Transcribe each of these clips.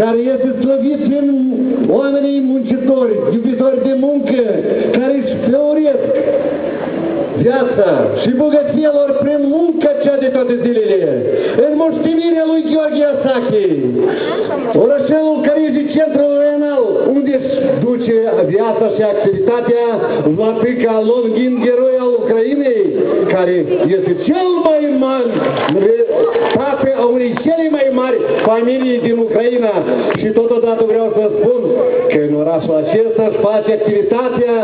care este slăvit prin oamenii muncitori, iubitori de muncă, care își floresc viața și bogăția lor prin munca cea de toate zilele. În moștenirea lui Gheorghe Asache, orășelul care este centrul renal, unde își duce viața și activitatea Vlapica Longin, geroi al Ucrainei, care este cel mai mare frate a unei cele mai mari familii din Ucraina și totodată vreau să spun că în orașul acesta își face activitatea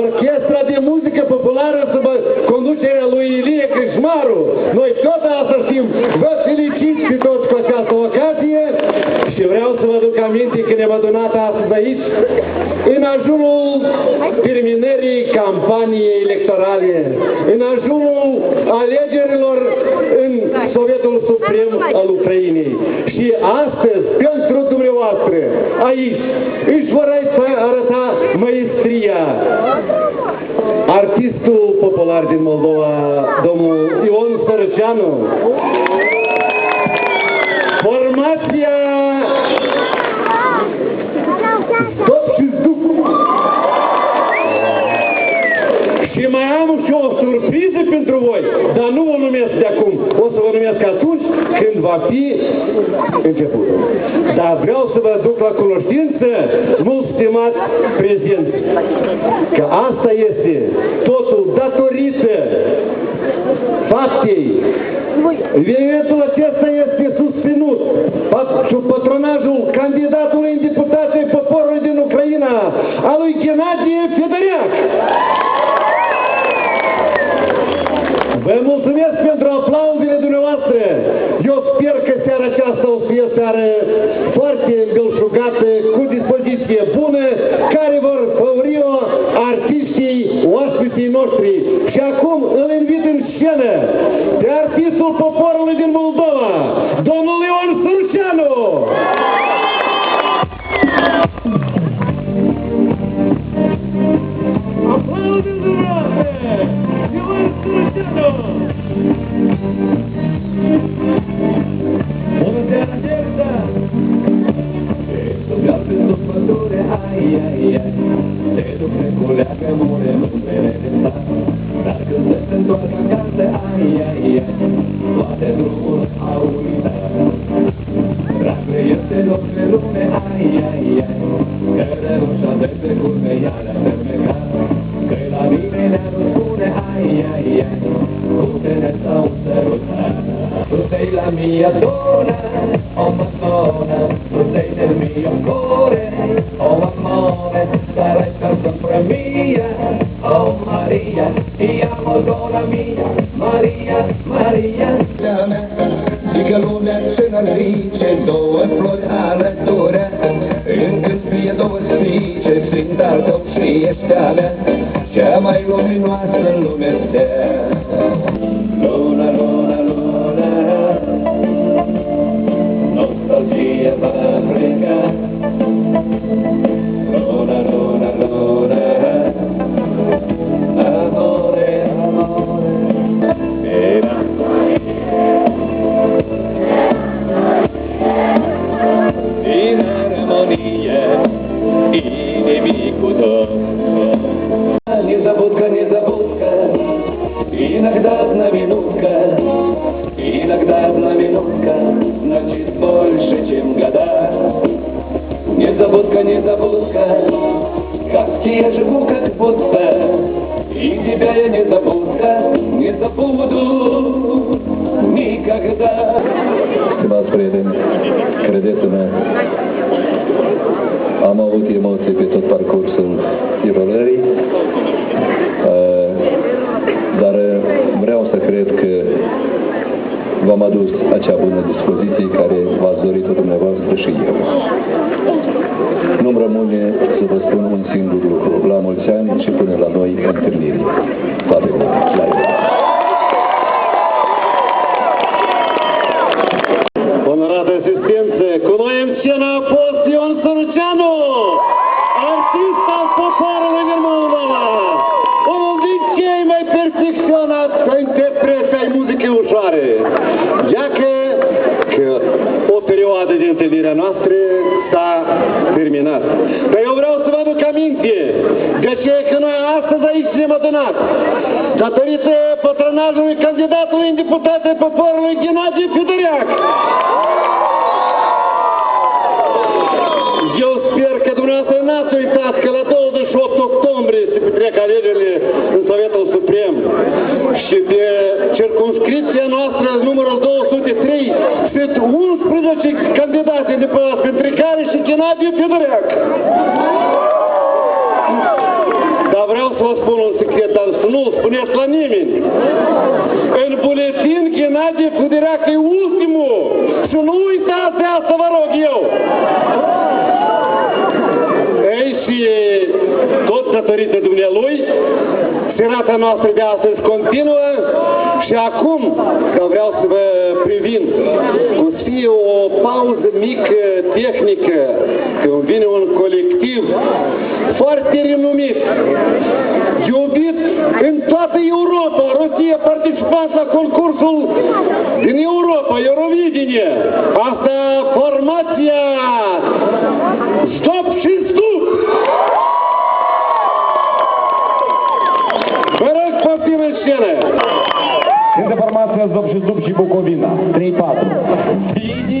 Orchestra de Muzică Populară sub conducerea lui Ilie Crâșmaru. Noi tot asta știm. Vă felicit pe toți cu această ocazie și vreau să vă aduc aminte că ne-am adunat astăzi aici în ajunul terminării campaniei electorale, în ajunul alegerilor în Sovietul Suprem al Ucrainei. Și astăzi, pentru dumneavoastră, aici, își vor arăta maestria artistul popular din Moldova, domnul Ion Sărăceanu. Formația Stop și Duc. Și mai am și o surpriză pentru voi, dar nu o numesc de acum. O să vă numesc atunci când va fi începutul. Dar vreau să vă duc la cunoștință, mult stimați prezenți, că asta este totul datorită faptei Evenimentul acesta este susținut patronajul candidatului în deputație poporului din Ucraina, a lui Ghenadie Federiac. никогда. Stimați prieteni, credeți-mă, am avut emoții pe tot parcursul tirolării, uh, dar uh, vreau să cred că v-am adus acea bună dispoziție care v-ați dorit-o dumneavoastră și eu. Nu-mi rămâne să vă spun un singur lucru. La mulți ani și până la noi întâlniri. În scenă a fost Ion Sărăceanu, artist al poporului din Moldova, unul din cei mai perfecționați interpreți ai muzicii ușoare. Iacă că o perioadă din întâlnirea noastră s-a terminat. Dar eu vreau să vă aduc aminte de ce că noi astăzi aici ne-am adunat datorită patronajului candidatului în deputate poporului Ghenadie Fidăreac. Sper că dumneavoastră n-ați uitat că la 28 octombrie se petrec alegerile în Sovietul Suprem și pe circunscripția noastră numărul 203 sunt 11 candidate de pe printre care și Ghenadie Fedăreac. Dar vreau să vă spun un secret, dar să nu spuneți la nimeni. În buletin Ghenadie Fedăreac e ultimul. Și nu uitați de asta, vă rog eu. Tot datorită dumnealui, serata noastră de astăzi continuă și acum, că vreau să vă privin, o să fie o pauză mică tehnică, când vine un colectiv foarte renumit, iubit în toată Europa, Rusia participat la concursul din Europa, Eurovidinie. Asta formația Stop și Stup! Vă rog, poftim în scenă! Este formația Zop și Zup și Bucovina. 3-4.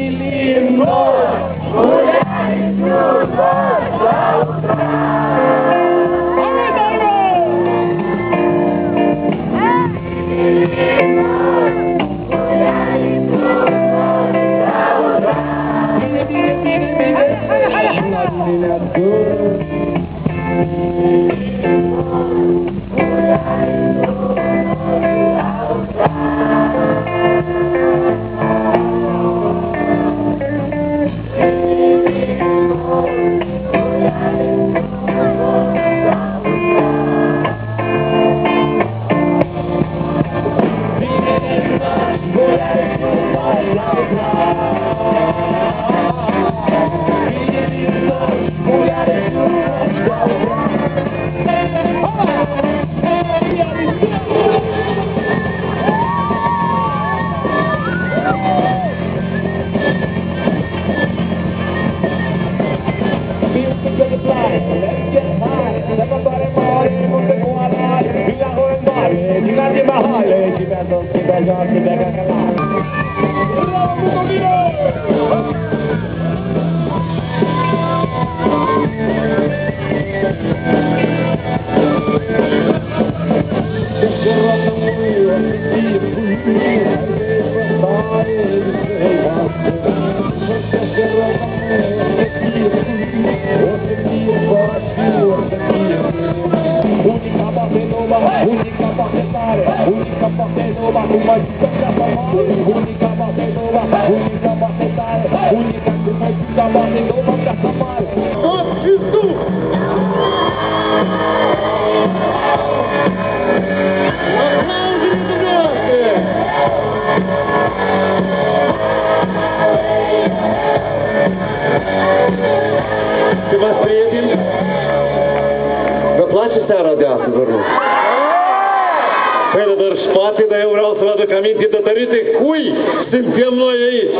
Seara de astăzi, vă rog? Păi, dar spate, dar eu vreau să vă aduc aminte datorită cui suntem noi aici.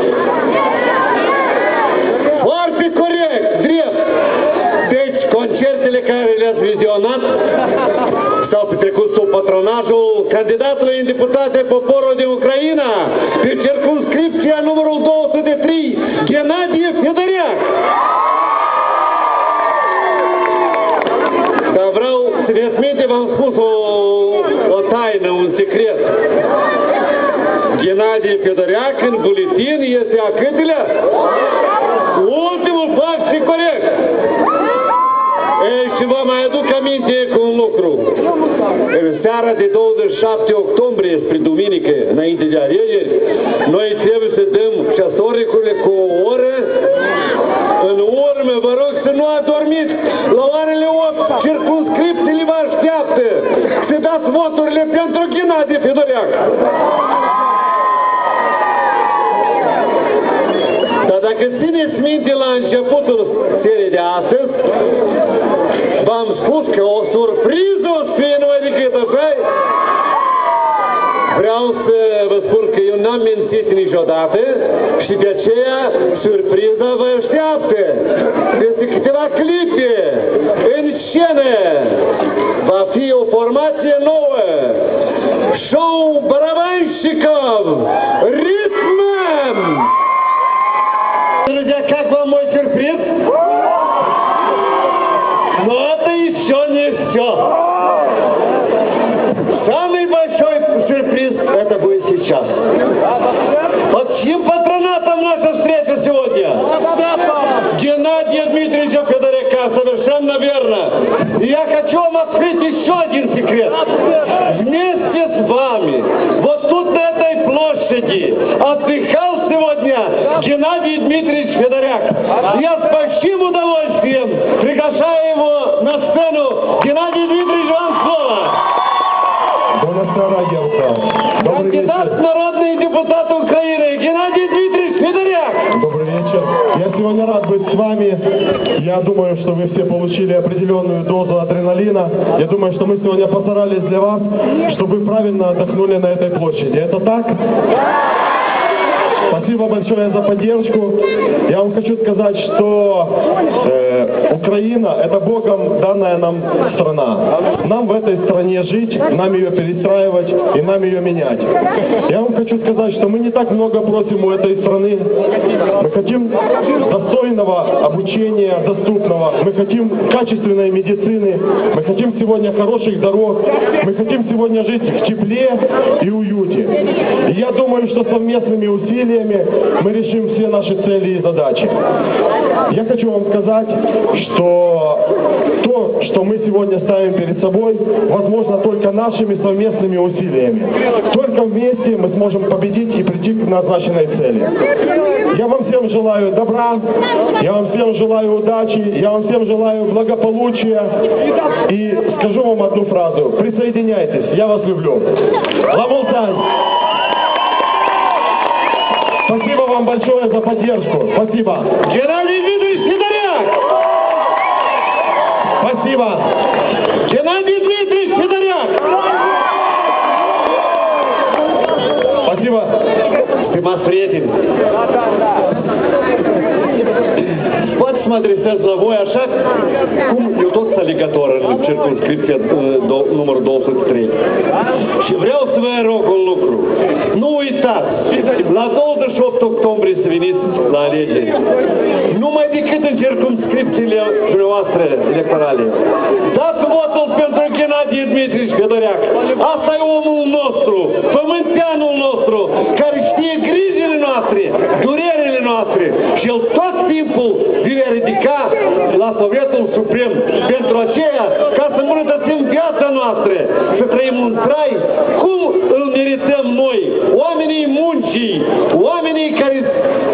Foarte corect, drept. Deci, concertele care le-ați vizionat s-au petrecut sub patronajul candidatului în deputate poporul de Ucraina pe circunscripția numărul 203, Ghenadie Fedăreac. Dar vreau să ne minte, v-am spus o, o taină, un secret. Ghenadie Fedăreac în buletin este a câtelea? Ultimul fapt și corect. Ei, și vă mai aduc aminte cu un lucru. În seara de 27 octombrie, spre duminică, înainte de alegeri, noi trebuie să dăm ceasornicurile cu o oră. În urmă, vă rog să nu adormiți. La orele 8, circunscripțiile vă așteaptă. Să dați voturile pentru Ghenadie Fedoreac. dacă țineți minte la începutul serii de astăzi, v-am spus că o surpriză o să fie numai decât așa Vreau să vă spun că eu n-am mințit niciodată și de aceea surpriza vă așteaptă. Peste câteva clipe, în scenă, va fi o formație nouă. Show Bravanșicov! Я хочу вам открыть еще один секрет. Вместе с вами, вот тут на этой площади, отдыхал сегодня Геннадий Дмитриевич Федоряк. Я с с вами. Я думаю, что вы все получили определенную дозу адреналина. Я думаю, что мы сегодня постарались для вас, чтобы вы правильно отдохнули на этой площади. Это так? Спасибо большое за поддержку. Я вам хочу сказать, что э, Украина – это Богом данная нам страна. Нам в этой стране жить, нам ее перестраивать и нам ее менять. Я вам хочу сказать, что мы не так много просим у этой страны. Мы хотим достойного обучения, доступного. Мы хотим качественной медицины. Мы хотим сегодня хороших дорог. Мы хотим сегодня жить в тепле и уюте. И я думаю, что совместными усилиями мы решим все наши цели и задачи. Я хочу вам сказать, что то, что мы сегодня ставим перед собой, возможно только нашими совместными усилиями. Только вместе мы сможем победить и прийти к назначенной цели. Я вам всем желаю добра, я вам всем желаю удачи, я вам всем желаю благополучия. И скажу вам одну фразу. Присоединяйтесь, я вас люблю. Ламултань! Спасибо вам большое за поддержку. Спасибо. Геннадий Дмитриевич Федоряк. Спасибо. Геннадий Дмитриевич Федоряк. Спасибо. Stimați prieteni, voi așa cum eu tot sunt alegator în circunscripția uh, do- numărul 203. Și vreau să vă rog un lucru. Nu uitați, la 28 octombrie să veniți la alegeri. Numai decât în circunscripțiile dumneavoastră electorale. Dați votul pentru Ghenadie Dmitriș Fedoreac. Asta e omul nostru, pământeanul nostru, care știe grijile noastre, durerile noastre și el tot timpul vine ridica la Sovietul Suprem pentru aceea ca să îmbunătățim viața noastră, să trăim un trai cum îl merităm noi, oamenii muncii, oamenii care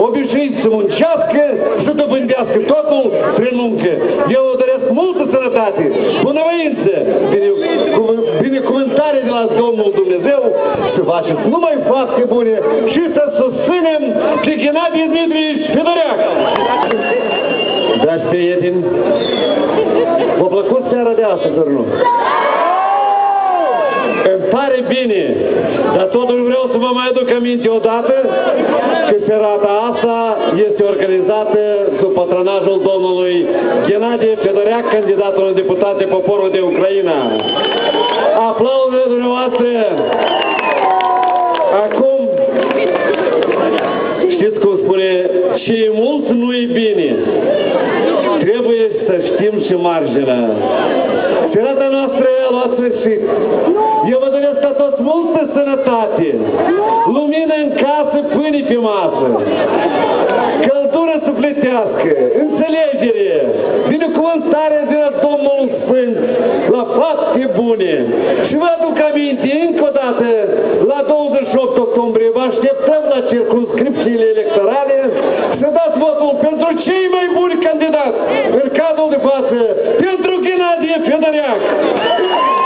obișnuiți să muncească și să dobândească totul prin muncă. Eu vă doresc multă sănătate, bunăvoință, bine- binecuvântare de la Domnul Dumnezeu, să faceți numai fapte bune. Și să susținem pe Ghenadie Dmitrievich Fedoreac. Dragi prieteni, v-a plăcut seara de astăzi, ori nu? Îmi pare bine, dar totuși vreau să vă mai aduc aminte o dată că serata asta este organizată sub patronajul domnului Ghenadie Fedoreac, candidatul în deputat de poporul de Ucraina. Aplauzele dumneavoastră! Acum, știți cum spune, și mult nu-i bine. Trebuie să știm și marginea. Serata noastră noastre și eu vă doresc ca toți multă sănătate, lumină în casă, pâine pe masă, căldură sufletească, înțelegere, binecuvântare de la Domnul Sfânt, la fapte bune. Și vă aduc aminte încă o dată, la 28 octombrie, vă așteptăm la circunscripțiile electorale. Și dați votul pentru cei mai buni candidați. Hadi Fenerbahçe.